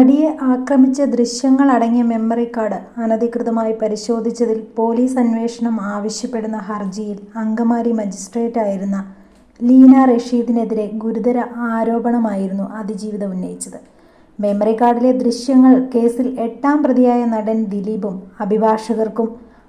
നടിയെ ആക്രമിച്ച ദൃശ്യങ്ങളടങ്ങിയ memory card അനധികൃതമായി പരിശോധിച്ചതിൽ പോലീസ് അന്വേഷണം ആവശ്യപ്പെടുന്ന ഹർജിയിൽ അങ്കമാലി മജിസ്ട്രേറ്റായിരുന്ന ലീന റഷീദിനെതിരെ ഗുരുതര ആരോപണമായിരുന്നു അതിജീവിതം ഉന്നയിച്ചത്. മെമ്മറി കാർഡിലെ ദൃശ്യങ്ങൾ കേസിൽ എട്ടാം പ്രതിയായ നടൻ ദിലീപും അഭിഭാഷകർക്കും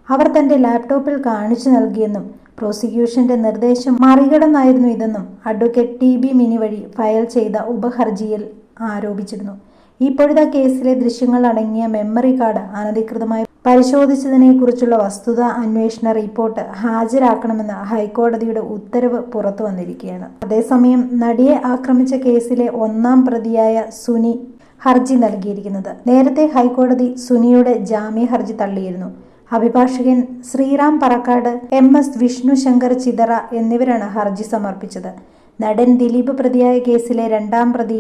അവർ തന്റെ ലാപ്ടോപ്പിൽ കാണിച്ചു നൽകിയെന്നും പ്രോസിക്യൂഷന്റെ നിർദ്ദേശം മറികടന്നായിരുന്നു ഇതെന്നും അഡ്വക്കേറ്റ് ടി. ബി. മിനി വഴി ഫയൽ ചെയ്ത ഉപഹർജിയിൽ ആരോപിച്ചിരുന്നു. ഇപ്പോഴിതാ കേസിലെ ദൃശ്യങ്ങൾ അടങ്ങിയ മെമ്മറി കാർഡ് അനധികൃതമായി പരിശോധിച്ചതിനെക്കുറിച്ചുള്ള വസ്തുത അന്വേഷണ റിപ്പോർട്ട് ഹാജരാക്കണമെന്ന ഹൈക്കോടതിയുടെ ഉത്തരവ് പുറത്തു വന്നിരിക്കുകയാണ് അതേസമയം നടിയെ ആക്രമിച്ച കേസിലെ ഒന്നാം പ്രതിയായ സുനി ഹർജി നൽകിയിരിക്കുന്നത്. നേരത്തെ ഹൈക്കോടതി സുനിയുടെ ജാമ്യ ഹർജി തള്ളിയിരുന്നു. അഭിഭാഷകൻ ശ്രീറാം പറക്കാട്, എം. എസ്. വിഷ്ണു ശങ്കർ ചിതറ എന്നിവരാണ് ഹർജി സമർപ്പിച്ചത്. നടൻ ദിലീപ് പ്രതിയായ കേസിലെ രണ്ടാം പ്രതി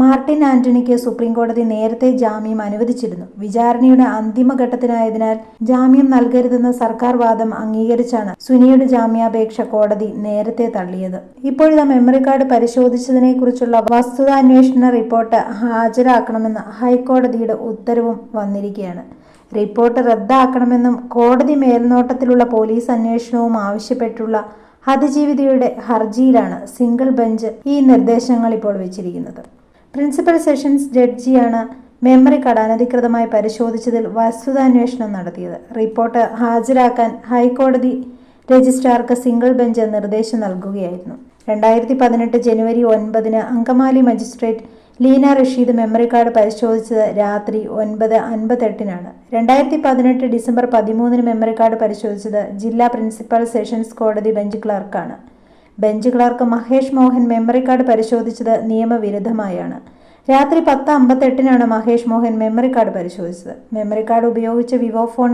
മാർട്ടിൻ ആന്റണിക്ക് സുപ്രീംകോടതി നേരത്തെ ജാമ്യം അനുവദിച്ചിരുന്നു. വിചാരണയുടെ അന്തിമഘട്ടത്തിനായതിനാൽ ജാമ്യം നൽകരുതെന്ന സർക്കാർ വാദം അംഗീകരിച്ചാണ് സുനിയുടെ ജാമ്യാപേക്ഷ കോടതി നേരത്തെ തള്ളിയത്. ഇപ്പോഴിതാ മെമ്മറി കാർഡ് പരിശോധിച്ചതിനെക്കുറിച്ചുള്ള വസ്തുതാന്വേഷണ റിപ്പോർട്ട് ഹാജരാക്കണമെന്ന ഹൈക്കോടതിയുടെ ഉത്തരവും വന്നിരിക്കുകയാണ്. റിപ്പോർട്ട് റദ്ദാക്കണമെന്നും കോടതി മേൽനോട്ടത്തിലുള്ള പോലീസ് അന്വേഷണവും ആവശ്യപ്പെട്ടുള്ള അതിജീവിതയുടെ ഹർജിയിലാണ് സിംഗിൾ ബെഞ്ച് ഈ നിർദ്ദേശങ്ങൾ ഇപ്പോൾ വെച്ചിരിക്കുന്നത്. പ്രിൻസിപ്പൽ സെഷൻസ് ജഡ്ജിയാണ് മെമ്മറി കാർഡ് അനധികൃതമായി പരിശോധിച്ചതിൽ വസ്തുതാന്വേഷണം നടത്തിയത്. റിപ്പോർട്ട് ഹാജരാക്കാൻ ഹൈക്കോടതി രജിസ്ട്രാർക്ക് സിംഗിൾ ബെഞ്ച് നിർദ്ദേശം നൽകുകയായിരുന്നു. രണ്ടായിരത്തി പതിനെട്ട് ജനുവരി ഒൻപതിന് Angamaly magistrate Leena Rasheed memory card പരിശോധിച്ചത് രാത്രി ഒൻപത് അൻപത്തെട്ടിനാണ്. രണ്ടായിരത്തി പതിനെട്ട് ഡിസംബർ പതിമൂന്നിന് മെമ്മറി കാർഡ് പരിശോധിച്ചത് ജില്ലാ പ്രിൻസിപ്പൽ സെഷൻസ് കോടതി bench ക്ലർക്കാണ്. Bench clerk Mahesh Mohan memory card പരിശോധിച്ചത് നിയമവിരുദ്ധമായാണ്. രാത്രി പത്ത് അമ്പത്തെട്ടിനാണ് മഹേഷ് മോഹൻ മെമ്മറി കാർഡ് പരിശോധിച്ചത്. മെമ്മറി കാർഡ് ഉപയോഗിച്ച വിവോ ഫോൺ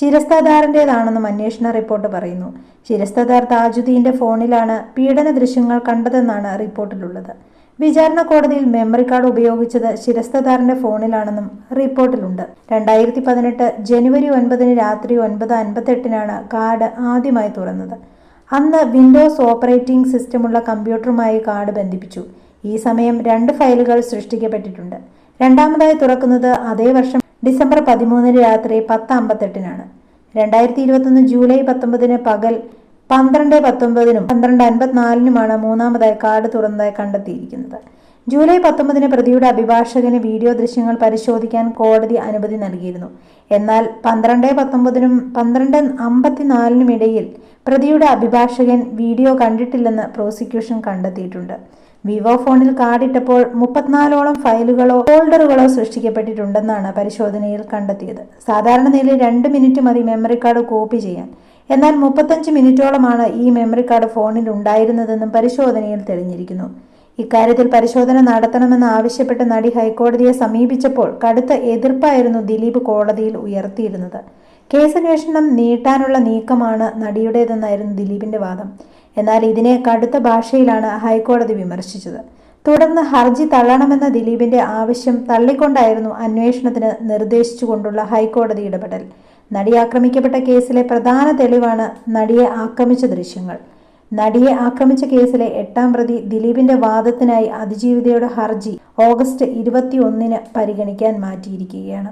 ശിരസ്തദാറിന്റേതാണെന്നും അന്വേഷണ റിപ്പോർട്ട് പറയുന്നു. ശിരസ്തദാർ താജുദ്ദീന്റെ ഫോണിലാണ് പീഡന ദൃശ്യങ്ങൾ കണ്ടതെന്നാണ് റിപ്പോർട്ടിലുള്ളത്. വിചാരണ കോടതിയിൽ മെമ്മറി കാർഡ് ഉപയോഗിച്ചത് ശിരസ്തദാറിന്റെ ഫോണിലാണെന്നും റിപ്പോർട്ടിലുണ്ട്. രണ്ടായിരത്തി പതിനെട്ട് ജനുവരി ഒൻപതിന് രാത്രി ഒൻപത് അൻപത്തെട്ടിനാണ് കാർഡ് ആദ്യമായി തുറന്നത്. അന്ന് വിൻഡോസ് ഓപ്പറേറ്റിംഗ് സിസ്റ്റമുള്ള കമ്പ്യൂട്ടറുമായി കാർഡ് ബന്ധിപ്പിച്ചു. ഈ സമയം രണ്ട് ഫയലുകൾ സൃഷ്ടിക്കപ്പെട്ടിട്ടുണ്ട്. രണ്ടാമതായി തുറക്കുന്നത് അതേ വർഷം ഡിസംബർ പതിമൂന്നിന് രാത്രി പത്ത് അമ്പത്തെട്ടിനാണ്. രണ്ടായിരത്തി ഇരുപത്തൊന്ന് ജൂലൈ പത്തൊമ്പതിന് പകൽ പന്ത്രണ്ട് പത്തൊമ്പതിനും പന്ത്രണ്ട് അൻപത്തിനാലിനുമാണ് മൂന്നാമതായി കാർഡ് തുറന്നതായി കണ്ടെത്തിയിരിക്കുന്നത്. ജൂലൈ പത്തൊമ്പതിന് പ്രതിയുടെ അഭിഭാഷകന് വീഡിയോ ദൃശ്യങ്ങൾ പരിശോധിക്കാൻ കോടതി അനുമതി നൽകിയിരുന്നു. എന്നാൽ പന്ത്രണ്ട് പത്തൊമ്പതിനും പന്ത്രണ്ട് അമ്പത്തിനാലിനും ഇടയിൽ പ്രതിയുടെ അഭിഭാഷകൻ വീഡിയോ കണ്ടിട്ടില്ലെന്ന് പ്രോസിക്യൂഷൻ കണ്ടെത്തിയിട്ടുണ്ട്. വിവോ ഫോണിൽ കാർഡിട്ടപ്പോൾ മുപ്പത്തിനാലോളം ഫയലുകളോ ഫോൾഡറുകളോ സൃഷ്ടിക്കപ്പെട്ടിട്ടുണ്ടെന്നാണ് പരിശോധനയിൽ കണ്ടെത്തിയത്. സാധാരണ നിലയിൽ രണ്ട് മിനിറ്റ് മതി മെമ്മറി കാർഡ് കോപ്പി ചെയ്യാൻ. എന്നാൽ മുപ്പത്തഞ്ച് മിനിറ്റോളമാണ് ഈ മെമ്മറി കാർഡ് ഫോണിൽ ഉണ്ടായിരുന്നതെന്നും പരിശോധനയിൽ തെളിഞ്ഞിരിക്കുന്നു. ഇക്കാര്യത്തിൽ പരിശോധന നടത്തണമെന്ന് ആവശ്യപ്പെട്ട് നടി ഹൈക്കോടതിയെ സമീപിച്ചപ്പോൾ കടുത്ത എതിർപ്പായിരുന്നു ദിലീപ് കോടതിയിൽ ഉയർത്തിയിരുന്നത്. കേസന്വേഷണം നീട്ടാനുള്ള നീക്കമാണ് നടിയുടേതെന്നായിരുന്നു ദിലീപിന്റെ വാദം. എന്നാൽ ഇതിനെ കടുത്ത ഭാഷയിലാണ് ഹൈക്കോടതി വിമർശിച്ചത്. തുടർന്ന് ഹർജി തള്ളണമെന്ന ദിലീപിന്റെ ആവശ്യം തള്ളിക്കൊണ്ടായിരുന്നു അന്വേഷണത്തിന് നിർദ്ദേശിച്ചുകൊണ്ടുള്ള ഹൈക്കോടതി ഇടപെടൽ. നടി ആക്രമിക്കപ്പെട്ട കേസിലെ പ്രധാന തെളിവാണ് നടിയെ ആക്രമിച്ച ദൃശ്യങ്ങൾ. നടിയെ ആക്രമിച്ച കേസിലെ എട്ടാം പ്രതി ദിലീപിന്റെ വാദത്തിനായി അതിജീവിതയുടെ ഹർജി ഓഗസ്റ്റ് ഇരുപത്തിയൊന്നിന് പരിഗണിക്കാൻ മാറ്റിയിരിക്കുകയാണ്.